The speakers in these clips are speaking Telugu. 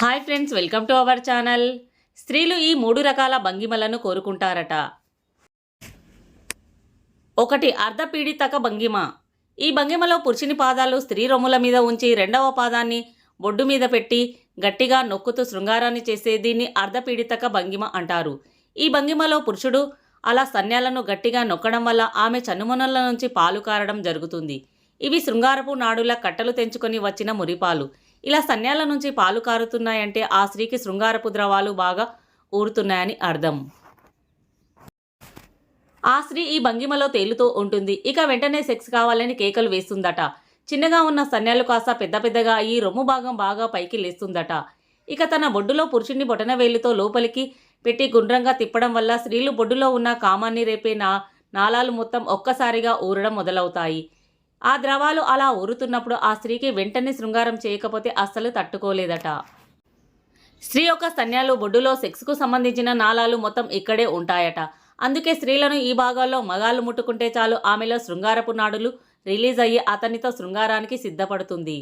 Hi friends welcome to our channel. స్త్రీలు ఈ మూడు రకాల భంగిమలను కోరుకుంటారట. ఒకటి అర్ధపీడితక భంగిమ. ఈ భంగిమలో పురుషుని పాదాలు స్త్రీ రొమ్ముల మీద ఉంచి రెండవ పాదాన్ని బొడ్డు మీద పెట్టి గట్టిగా నొక్కుతూ శృంగారాన్ని చేసే దీన్ని అర్ధపీడితక భంగిమ అంటారు. ఈ భంగిమలో పురుషుడు అలా సన్యాలను గట్టిగా నొక్కడం వల్ల ఆమె చనుమనుల నుంచి పాలు కారడం జరుగుతుంది. ఇవి శృంగారపు నాడుల కట్టలు తెంచుకొని వచ్చిన మురిపాలు. ఇలా సన్యాల నుంచి పాలు కారుతున్నాయంటే ఆ స్త్రీకి శృంగారపు ద్రవాలు బాగా ఊరుతున్నాయని అర్థం. ఆ స్త్రీ ఈ భంగిమలో తేలుతూ ఉంటుంది. ఇక వెంటనే సెక్స్ కావాలని కేకలు వేస్తుందట. చిన్నగా ఉన్న సన్యాలు కాస్త పెద్ద పెద్దగా ఈ రొమ్ము భాగం బాగా పైకి లేస్తుందట. ఇక తన బొడ్డులో పురుషుణ్ణి బొటన వేలుతో లోపలికి పెట్టి గుండ్రంగా తిప్పడం వల్ల స్త్రీలు బొడ్డులో ఉన్న కామాన్ని రేపే నా నాళాలు మొత్తం ఒక్కసారిగా ఊరడం మొదలవుతాయి. ఆ ద్రవాలు అలా ఊరుతున్నప్పుడు ఆ స్త్రీకి వెంటనే శృంగారం చేయకపోతే అస్సలు తట్టుకోలేదట. స్త్రీ యొక్క స్తన్యాలు బొడ్డులో సెక్స్కు సంబంధించిన నాళాలు మొత్తం ఇక్కడే ఉంటాయట. అందుకే స్త్రీలను ఈ భాగాల్లో మగాళ్ళు ముట్టుకుంటే చాలు ఆమెలో శృంగారపు నాడులు రిలీజ్ అయ్యి అతనితో శృంగారానికి సిద్ధపడుతుంది.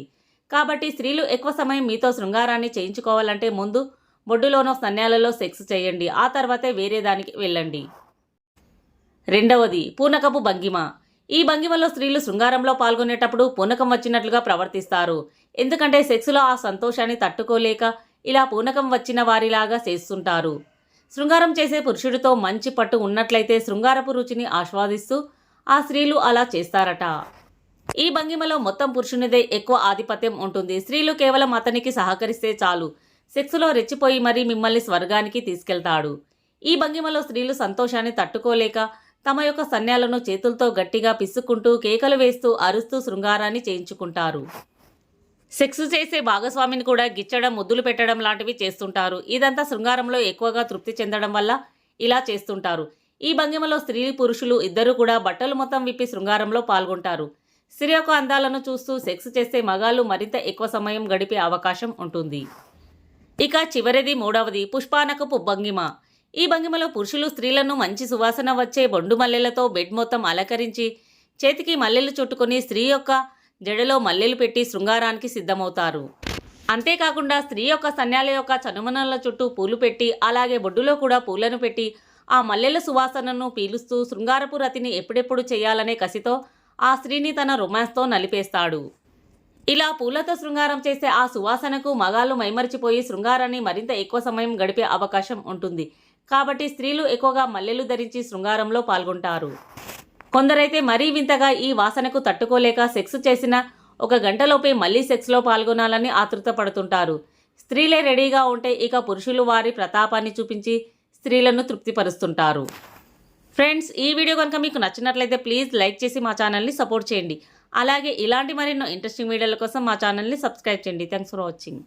కాబట్టి స్త్రీలు ఎక్కువ సమయం మీతో శృంగారాన్ని చేయించుకోవాలంటే ముందు బొడ్డులోనో స్తన్యాలలో సెక్స్ చేయండి ఆ తర్వాతే వేరే దానికి వెళ్ళండి. రెండవది పూనకపు భంగిమ. ఈ భంగిమలో స్త్రీలు శృంగారంలో పాల్గొనేటప్పుడు పూనకం వచ్చినట్లుగా ప్రవర్తిస్తారు. ఎందుకంటే సెక్స్లో ఆ సంతోషాన్ని తట్టుకోలేక ఇలా పూనకం వచ్చిన వారిలాగా చేస్తుంటారు. శృంగారం చేసే పురుషుడితో మంచి పట్టు ఉన్నట్లయితే శృంగారపు రుచిని ఆస్వాదిస్తూ ఆ స్త్రీలు అలా చేస్తారట. ఈ భంగిమలో మొత్తం పురుషునిదే ఎక్కువ ఆధిపత్యం ఉంటుంది. స్త్రీలు కేవలం అతనికి సహకరిస్తే చాలు. సెక్స్లో రెచ్చిపోయి మరీ మిమ్మల్ని స్వర్గానికి తీసుకెళ్తాడు. ఈ భంగిమలో స్త్రీలు సంతోషాన్ని తట్టుకోలేక తమ యొక్క సన్యాలను చేతులతో గట్టిగా పిసుక్కుంటూ కేకలు వేస్తూ అరుస్తూ శృంగారాన్ని చేయించుకుంటారు. సెక్స్ చేసే భాగస్వామిని కూడా గిచ్చడం ముద్దులు పెట్టడం లాంటివి చేస్తుంటారు. ఇదంతా శృంగారంలో ఎక్కువగా తృప్తి చెందడం వల్ల ఇలా చేస్తుంటారు. ఈ భంగిమలో స్త్రీ పురుషులు ఇద్దరు కూడా బట్టలు మొత్తం విప్పి శృంగారంలో పాల్గొంటారు. స్త్రీ యొక్క అందాలను చూస్తూ సెక్స్ చేసే మగాళ్ళు మరింత ఎక్కువ సమయం గడిపే అవకాశం ఉంటుంది. ఇక చివరిది మూడవది పుష్పానకపు భంగిమ. ఈ భంగిమలో పురుషులు స్త్రీలను మంచి సువాసన వచ్చే బొండు మల్లెలతో బెడ్ మొత్తం అలంకరించి చేతికి మల్లెలు చుట్టుకొని స్త్రీ యొక్క జడలో మల్లెలు పెట్టి శృంగారానికి సిద్ధమవుతారు. అంతేకాకుండా స్త్రీ యొక్క సన్యాల యొక్క చనుమనల చుట్టూ పూలు పెట్టి అలాగే బొడ్డులో కూడా పూలను పెట్టి ఆ మల్లెల సువాసనను పీలుస్తూ శృంగారపు రతిని ఎప్పుడెప్పుడు చేయాలనే కసితో ఆ స్త్రీని తన రొమాన్స్తో నలిపేస్తాడు. ఇలా పూలతో శృంగారం చేసే ఆ సువాసనకు మగాళ్ళు మైమరిచిపోయి శృంగారాన్ని మరింత ఎక్కువ సమయం గడిపే అవకాశం ఉంటుంది. కాబట్టి స్త్రీలు ఎక్కువగా మల్లెలు ధరించి శృంగారంలో పాల్గొంటారు. కొందరైతే మరీ వింతగా ఈ వాసనకు తట్టుకోలేక సెక్స్ చేసిన ఒక గంటలోపే మళ్ళీ సెక్స్లో పాల్గొనాలని ఆతృత పడుతుంటారు స్త్రీలే రెడీగా ఉంటే ఇక పురుషులు వారి ప్రతాపాన్ని చూపించి స్త్రీలను తృప్తిపరుస్తుంటారు. ఫ్రెండ్స్ ఈ వీడియో కనుక మీకు నచ్చినట్లయితే ప్లీజ్ లైక్ చేసి మా ఛానల్ని సపోర్ట్ చేయండి. అలాగే ఇలాంటి మరెన్నో ఇంట్రెస్టింగ్ వీడియోల కోసం మా ఛానల్ని సబ్స్క్రైబ్ చేయండి. Thanks for watching.